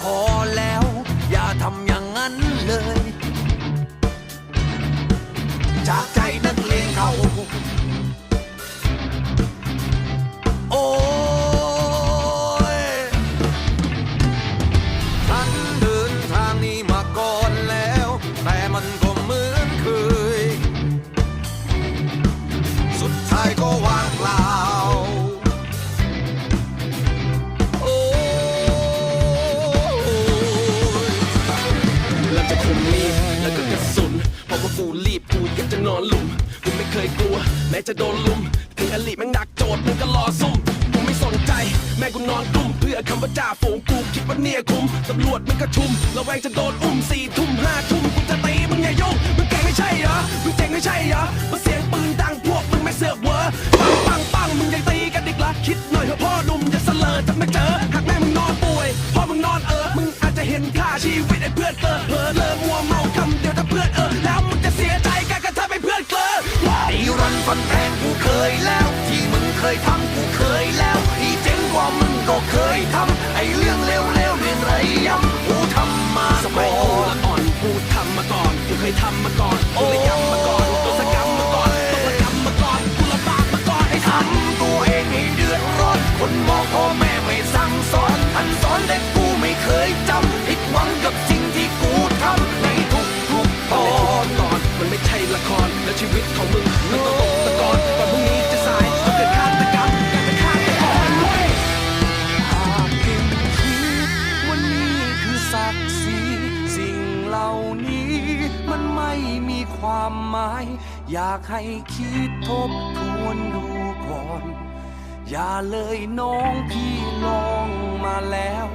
พอแล้ว อย่าทำอย่างนั้นเลย จาก รีบกูอยากจะนอนลุมกูไม่เคยกลัว แม้จะโดนลุม ถึงอลิแม่งหนักโจทย์มึงก็รอซุ่มกูไม่สนใจ แม่กูนอนกลุ่มเพื่อคำว่าจ่าฝูงกูคิดว่าเนี่ยคุ้มตำรวจมึงก็ชุมระแวงจะโดนอุ้มสี่ทุ่มห้าทุ่มกูจะตีมึงอย่ายุ่งมึงเก่งไม่ใช่เหรอมึงเจ๋งไม่ใช่เหรอมาเสียงปืนดังพวกมึงไม่เสือกเวอร์ปังปังปังมึงยังตีกันอีกละคิดหน่อยเถอะพ่อหนุ่มอย่าเสลอจะไม่เจอหากแม่มึงนอนป่วยพ่อมึงนอนเออมึงอาจจะเห็นค่าชีวิตไอ้เพื่อนเกิดเผลอเลอมัวเมาคำเดียวถ้าเพื่อนเออแล้วมึง เคยทำกูเคยแล้ว อีเจ๋งกว่ามึงก็เคยทำไอ้เรื่องเลวๆเรื่องไรย้ำกูทำมาสมัก่ยอกูนละอ่อนกูทำมาก่อนกูเคยทำมาก่อนกูเลยย้ำมาก่อนโดนสกรรมมาก่อนโดนกรรมมาก่อนกูลำบากมาก่อนไอ้ททำตัวเองให้เดือดร้อนคนมองพ่อแม่ไม่สั่งสอนท่านสอนแต่กูไม่เคยจำผิดหวังกับสิ่งที่กูทำในทุกทุกๆตำอตอนนตอนมันไม่ใช่ละครและชีวิตของมึงมันต้องตกตะกอนก่อนพรุ่งนี้ ความหมาย อยากให้คิดทบทวนดูก่อน อย่าเลยน้องพี่ลองมาแล้ว